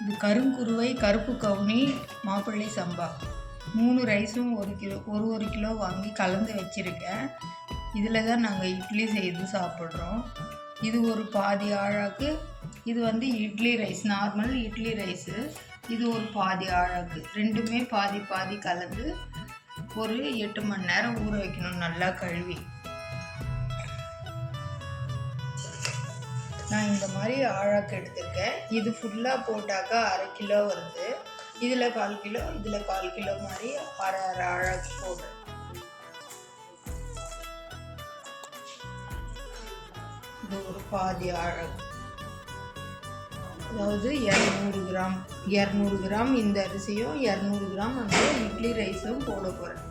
இது கருங்குருவை கருப்பு கவுனி மாப்பிள்ளை சம்பா. மூணு ரைஸும் ஒரு கிலோ ஒரு ஒரு கிலோ வாங்கி கலந்து வச்சுருக்கேன். இதில் தான் நாங்கள் இட்லி செய்து சாப்பிட்றோம். இது ஒரு பாதி ஆழாக்கு இது வந்து idli rice normal idli rice. இது ஒரு பாதி ஆழாக்கு. ரெண்டுமே பாதி பாதி கலந்து ஒரு எட்டு மணி நேரம் ஊற வைக்கணும் நல்லா கழுவி. நான் இந்த மாதிரி ஆழாக்கு எடுத்திருக்கேன். இது ஃபுல்லாக போட்டாக்கா அரை கிலோ வருது. இதில் கால் கிலோ இதில் கால் கிலோ மாதிரி அரை அரை ஆழாக்கு போடுறேன். இது ஒரு பாதி ஆழம். அதாவது இரநூறு கிராம். இரநூறு கிராம் இந்த அரிசியும் இரநூறு கிராம் அந்த இட்லி ரைஸும் போட போகிறேன்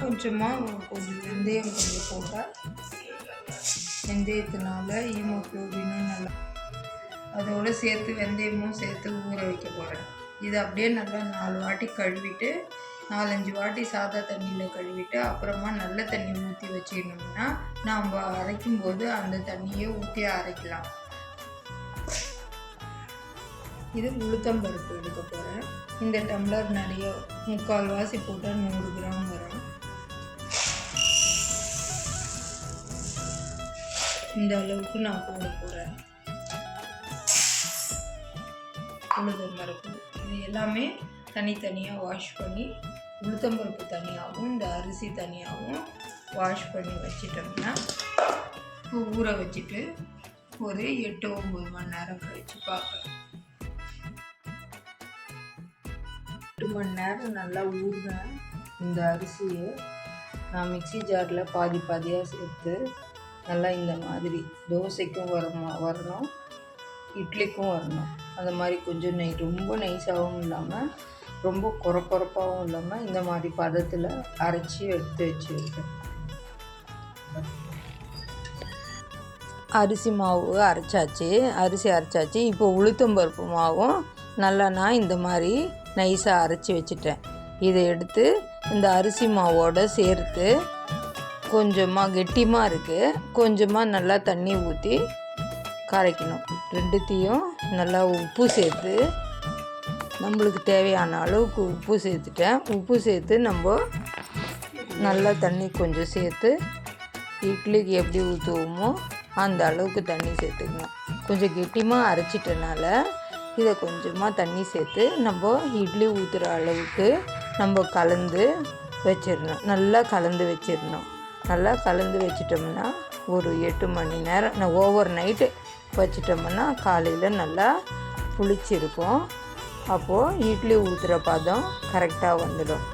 கொஞ்சமாக கொஞ்சம் வெந்தயம் கொஞ்சம் போட்டால் வெந்தயத்தினால ஹீமோக்ளோபினும் நல்லா அதோடு சேர்த்து வெந்தயமும் சேர்த்து ஊற வைக்க போகிறேன் இது அப்படியே நல்லா நாலு வாட்டி கழுவிட்டு நாலஞ்சு வாட்டி சாதா தண்ணியில் கழுவிட்டு அப்புறமா நல்ல தண்ணி ஊற்றி வச்சுக்கணும்னா நாம் அரைக்கும் போது அந்த தண்ணியை ஊற்றி அரைக்கலாம். இது உளுத்தம்பருப்பு எடுக்க போகிறேன் இந்த டம்ளர் நிறைய முக்கால் வாசி போட்டால் நூறு கிராம் வரும். இந்த அளவுக்கு நான் போட போகிறேன் உளுத்தம்பருப்பு இது எல்லாமே தனித்தனியாக வாஷ் பண்ணி உளுத்தம்பருப்பு தனியாகவும் இந்த அரிசி தனியாகவும் வாஷ் பண்ணி வச்சிட்டோம்னா இப்போ ஊற வச்சுட்டு ஒரு எட்டு ஒம்பது மணி நேரம் கழித்து பார்க்குறேன் மணி நேரம் நல்லா ஊறுனேன் இந்த அரிசியை நான் மிக்ஸி ஜாரில் பாதி பாதியாக சேர்த்து நல்லா இந்த மாதிரி தோசைக்கும் வரமா வரணும். இட்லிக்கும் வரணும். அந்த மாதிரி கொஞ்சம் நெய் ரொம்ப நைஸாகவும் இல்லாமல் ரொம்ப குறை இல்லாமல் இந்த மாதிரி பதத்தில் அரைச்சி எடுத்து வச்சுருக்கேன். அரிசி மாவு அரைச்சாச்சு. அரிசி அரைச்சாச்சு. இப்போ உளுத்தம்பருப்பு மாவும் நல்லா நான் இந்த மாதிரி நைஸாக அரைச்சி வச்சுட்டேன். இதை எடுத்து இந்த அரிசி மாவோட சேர்த்து கொஞ்சமாக கெட்டியமாக இருக்குது கொஞ்சமாக நல்லா தண்ணி ஊற்றி கரைக்கணும். ரெண்டுத்தையும் நல்லா உப்பு சேர்த்து நம்மளுக்கு தேவையான அளவுக்கு உப்பு சேர்த்துட்டேன். உப்பு சேர்த்து நம்ம நல்லா தண்ணி கொஞ்சம் சேர்த்து இட்லிக்கு எப்படி ஊற்றுவோமோ அந்த அளவுக்கு தண்ணி சேர்த்துக்கணும். கொஞ்சம் கெட்டியமாக அரைச்சிட்டனால இதை கொஞ்சமாக தண்ணி சேர்த்து நம்ம இட்லி ஊற்றுற அளவுக்கு நம்ம கலந்து வச்சிடணும். நல்லா கலந்து வச்சிடணும். நல்லா கலந்து வச்சிட்டோம்னா ஒரு எட்டு மணி நேரம் நான் ஓவர் நைட்டு வச்சிட்டோம்னா காலையில் நல்லா புளிச்சிருக்கும். அப்போது இட்லி ஊற்றுற பதம் கரெக்டாக வந்துடும்.